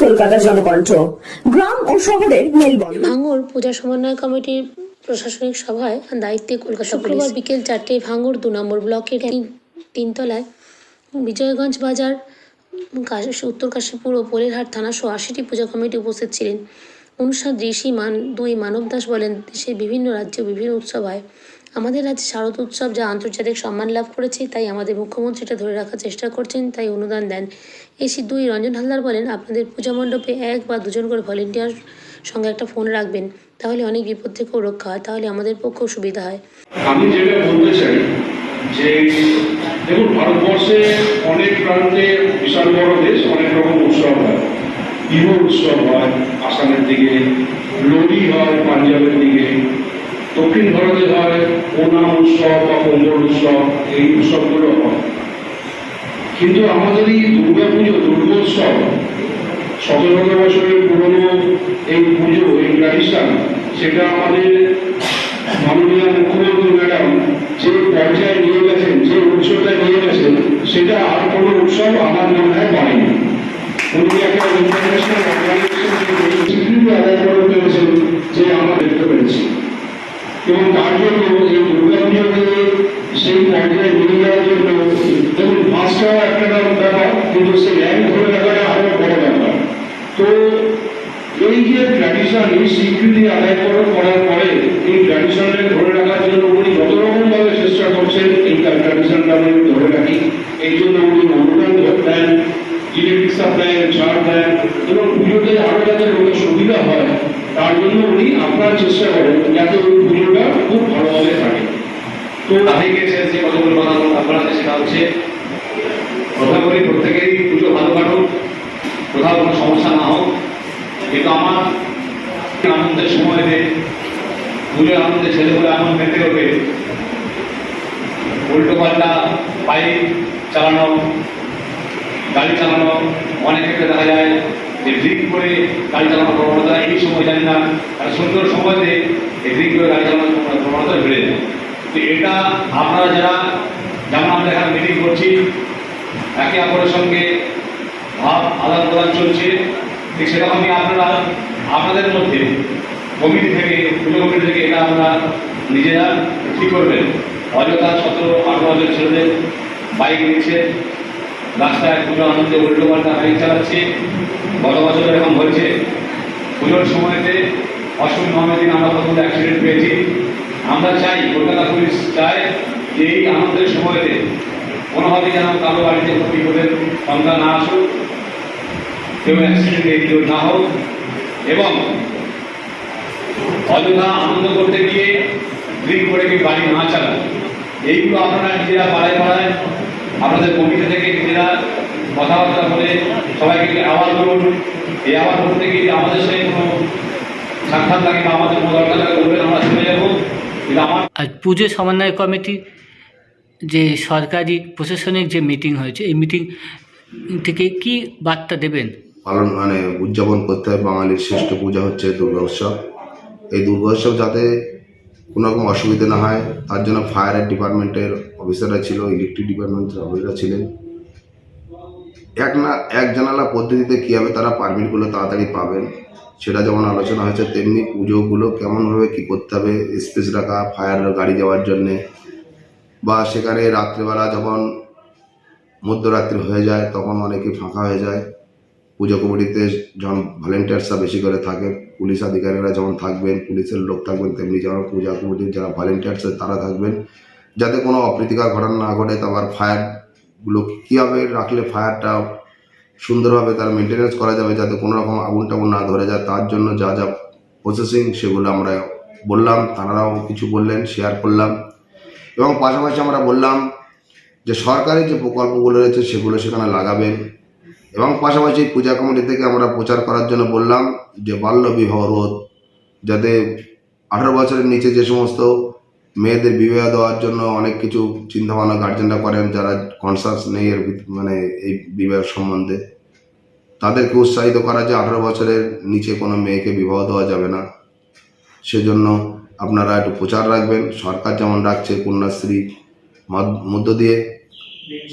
কলকাতা জনকণ্ঠ। গ্রাম ও শহরের মেলবন্ধন। ভাঙড় পূজা সমন্বয় কমিটির প্রশাসনিক সভায় দায়িত্বে কলকাতা শুক্রবার বিকেল চারটেয় ভাঙড় দু নম্বর ব্লকের তিনতলায় বিজয়গঞ্জ বাজার কাশী উত্তর কাশীপুর ও পোলেরহাট থানা সহ আশিটি পূজা কমিটি উপস্থিত ছিলেন। অনুষ্ঠান ঋষি মান দুই মানব দাস বলেন দেশের বিভিন্ন রাজ্যে বিভিন্ন উৎসব হয়। আমাদের রাজ্যে শারদ উৎসব যা আন্তর্জাতিক সম্মান লাভ করেছে, তাই আমাদের মুখ্যমন্ত্রীটা ধরে রাখার চেষ্টা করছেন, তাই অনুদান দেন। এসি দুই রঞ্জন হালদার বলেন, আপনাদের পূজা মণ্ডপে এক বা দুজন করে ভলেন্টিয়ার সঙ্গে একটা ফোন রাখবেন, তাহলে অনেক বিপদ থেকেও রক্ষা হয়, তাহলে আমাদের পক্ষেও সুবিধা হয়। আমি যেটা বলতে চাই, যে দেখুন, ভারতবর্ষে অনেক প্রান্তে বিশাল বড় দেশ, অনেক রকম উৎসব হয়। বিহু উৎসব হয়, আসামের দিকে, লোহরি হয়, পাঞ্জাবের দিকে। দক্ষিণ ভারতে হয় ওনাম উৎসব বা পোঙ্গল উৎসব, এই উৎসবগুলো হয়। কিন্তু আমাদের এই দুর্গা পুজো দুর্গোৎসব শত বছরের পুরনো এই পুজো, এই ট্র্যাডিশন সেটা আমাদের এবং তার জন্য এই দুর্গা পুজোকে সেই পর্যায়ে নিয়ে যাওয়ার জন্য দেখুন মাসটাও একটা ব্যাপার, কিন্তু সেই র্যাঙ্ক ধরে রাখাটা আরও বড় ব্যাপার। তো এই যে ট্র্যাডিশন এই স্বীকৃতি আদায় করার পরে এই ট্র্যাডিশনকে ধরে রাখার জন্য উনি যত রকম ভাবে চেষ্টা করছেন, এই ট্র্যাডিশনটা আমি ধরে রাখি। এই জন্য উনি অনুদান দেন ইলেকট্রিক সাপ্লাই ছাড় দেন, এবং পুজোতে আরও যাতে লোকের সুবিধা হয় তার জন্য উনি আপনার চেষ্টা করেন যাতে ওই পুজোটা খুব ভালোভাবে থাকে তো আমি গেছে যে কতগুলো কথা আপনারা সেটা হচ্ছে, কথা বলি, প্রত্যেকেরই পুজো ভালো কাটুক, কোথাও কোনো সমস্যা না হোক। কিন্তু আমার আনন্দের সময়তে পুজোর আনন্দে ছেলেগুলো এমন মেতে ওঠে, উল্টো পাল্টা বাইক চালানো, গাড়ি চালানো, অনেক ক্ষেত্রে দেখা যায় যে ড্রিঙ্ক করে গাড়ি চালানোর প্রবণতা, এই সময় জানি না আর সুন্দর সময়তে এই ড্রিঙ্ক করে গাড়ি চালানোর প্রবণতা বেড়ে যায়। তো এটা আপনারা যারা যেমন আমরা এখানে মিটিং করছি, একে অপরের সঙ্গে ভাব আদান প্রদান চলছে। ঠিক সেরকমই আপনারা আপনাদের মধ্যে কমিটি থেকে, পুজো কমিটি থেকে এটা আপনারা নিজেরা ঠিক করবেন। অযথা সতেরো আঠারো বছর ছেলেদের বাইক নিচ্ছে। রাস্তায় পুজো আনন্দে উল্টো পাল্টা বাইক চালাচ্ছে, গত বছর এরকম হয়েছে। পুজোর সময়তে অষ্টমী নবমীর দিন আমরা কতগুলো অ্যাক্সিডেন্ট পেয়েছি। আমরা চাই, কলকাতা পুলিশ চায় যে এই আনন্দের সময়তে কোনোভাবে যেন কারও বাড়িতে বিপদের সংখ্যা না আসুক, কেউ অ্যাক্সিডেন্ট এগুলো না হোক এবং অযথা আনন্দ করতে গিয়ে ড্রিঙ্ক করে কেউ গাড়ি না চালায়। এইগুলো আপনারা নিজেরা পাড়ায় পাড়ায় আপনাদের কমিটি থেকে নিজেরা কথাবার্তা বলে সবাইকে আওয়াজ করুন। এই আওয়াজ করতে গিয়ে আমাদের সাথে কোনো সাক্ষাৎ লাগে বা আমাদের কোনো দরকার লাগে বলবেন আমরা শুনে যাব আর পুজো সমন্বয় কমিটি যে সরকারি প্রশাসনিক যে মিটিং হয়েছে এই মিটিং থেকে কি বার্তা দেবেন? পালন মানে উদযাপন করতে হয় বাঙালির শ্রেষ্ঠ পূজা হচ্ছে দুর্গা উৎসব। এই দুর্গা উৎসব যাতে কোনো রকম অসুবিধা না হয়। তার জন্য ফায়ার ডিপার্টমেন্টের অফিসাররা ছিল ইলেকট্রিক ডিপার্টমেন্টের অফিসাররা ছিলেন। এক না, এক জানালা পদ্ধতিতে কীভাবে তারা পারমিটগুলো তাড়াতাড়ি পাবেন। সেটা যেমন আলোচনা হয়েছে, তেমনি পুজোগুলো কেমনভাবে কী করতে হবে স্পেস রাখা ফায়ার গাড়ি যাওয়ার জন্যে। বা সেখানে রাত্রেবেলা যখন মধ্যরাত্রি হয়ে যায়, তখন অনেকে ফাঁকা হয়ে যায়। পুজো কমিটিতে যখন ভলেন্টিয়ার্সরা বেশি করে থাকে, পুলিশ আধিকারিকরা যেমন থাকবেন, পুলিশের লোক থাকবেন, তেমনি যেমন পূজা কমিটির যারা ভলেন্টিয়ার্স তারা থাকবেন। যাতে কোনো অপ্রীতিকর ঘটনা না ঘটে তারপর ফায়ারগুলো কীভাবে রাখলে ফায়ারটা সুন্দরভাবে তার মেনটেনেন্স করা যাবে, যাতে কোনো রকম আগুন টাগুন না ধরে যায়, তার জন্য যা যা প্রসেসিং সেগুলো আমরা বললাম, তারাও কিছু বললেন শেয়ার করলাম। এবং পাশাপাশি আমরা বললাম যে সরকারি যে প্রকল্পগুলো রয়েছে সেগুলো সেখানে লাগাবেন। এবং পাশাপাশি পূজা কমিটি থেকে আমরা প্রচার করার জন্য বললাম যে বাল্য বিবাহ রোধ, যাতে আঠারো বছরের নিচে যে সমস্ত মেয়েদের বিবাহ দেওয়ার জন্য অনেক কিছু চিন্তাভাবনা গার্জেনরা করেন, যারা কনসাস নেই এর মানে এই বিবাহ সম্বন্ধে। তাদেরকে উৎসাহিত করা যে আঠারো বছরের নিচে কোনো মেয়েকে বিবাহ দেওয়া যাবে না। সেজন্য আপনারা একটু প্রচার রাখবেন। সরকার যেমন রাখছে কন্যাশ্রী মধ্য দিয়ে,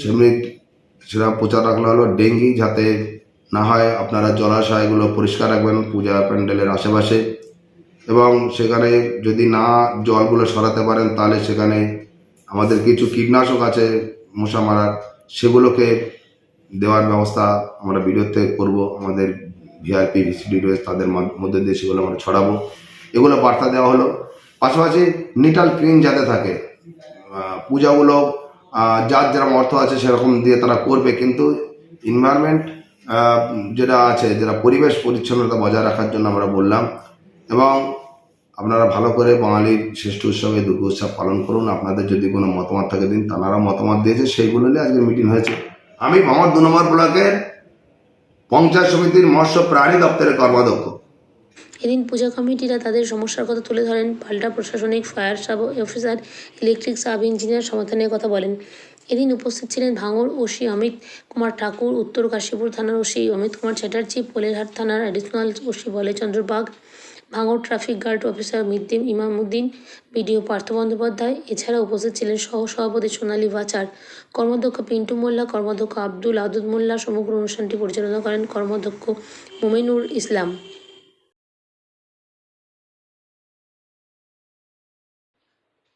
সেমনি সেটা প্রচার রাখলে হলো ডেঙ্গি যাতে না হয়। আপনারা জলাশয়গুলো পরিষ্কার রাখবেন, পূজা প্যান্ডেলের আশেপাশে। এবং সেখানে যদি না জলগুলো সরাতে পারেন, তাহলে সেখানে আমাদের কিছু কীটনাশক আছে, মশা মারার, সেগুলোকে দেওয়ার ব্যবস্থা আমরা ভিডিওর থেকে করব। আমাদের ভিআরপি ভিসিডি রয়েছে, তাদের মধ্যে দিয়ে সেগুলো আমরা ছড়াবো। এগুলো বার্তা দেওয়া হলো। পাশাপাশি নিটাল ক্লিন যাতে থাকে পূজাগুলো যার যেরকম অর্থ আছে সেরকম দিয়ে তারা করবে, কিন্তু এনভায়রনমেন্ট যেটা আছে, যেটা পরিবেশ পরিচ্ছন্নতা বজায় রাখার জন্য আমরা বললাম। এবং আপনারা ভালো করে বাঙালির শ্রেষ্ঠ উৎসবে দুর্গা উৎসব পালন করুন। আপনাদের যদি কোনো মতামত থাকে দিন তারা মতামত দিয়েছে, সেইগুলো নিয়ে আজকে মিটিং হয়েছে। আমি ভাঙর দু নম্বর ব্লকের পঞ্চায়েত সমিতির মৎস্য প্রাণী দপ্তরের কর্মাধ্যক্ষ। এদিন পূজা কমিটিরা তাদের সমস্যার কথা তুলে ধরেন। পাল্টা প্রশাসনিক, fire sub officer, electric sub engineer সমাধানের কথা বলেন। এদিন উপস্থিত ছিলেন ভাঙড় ওসি অমিত কুমার ঠাকুর, উত্তর কাশীপুর থানার ওসি অমিত কুমার চ্যাটার্জি পোলেরহাট থানার অ্যাডিশনাল ওসি বলেচন্দ্র বাগ ভাঙড় traffic guard officer Middim Imamuddin, BDO Partha Bandyopadhyay, এছাড়া উপস্থিত ছিলেন সহ সভাপতি সোনালী বাচার। কর্মাধ্যক্ষ পিন্টু মোল্লা, কর্মাধ্যক্ষ আব্দুল আদুদ মোল্লা, সমগ্র অনুষ্ঠানটি পরিচালনা করেন কর্মাধ্যক্ষ মোমিনুর ইসলাম।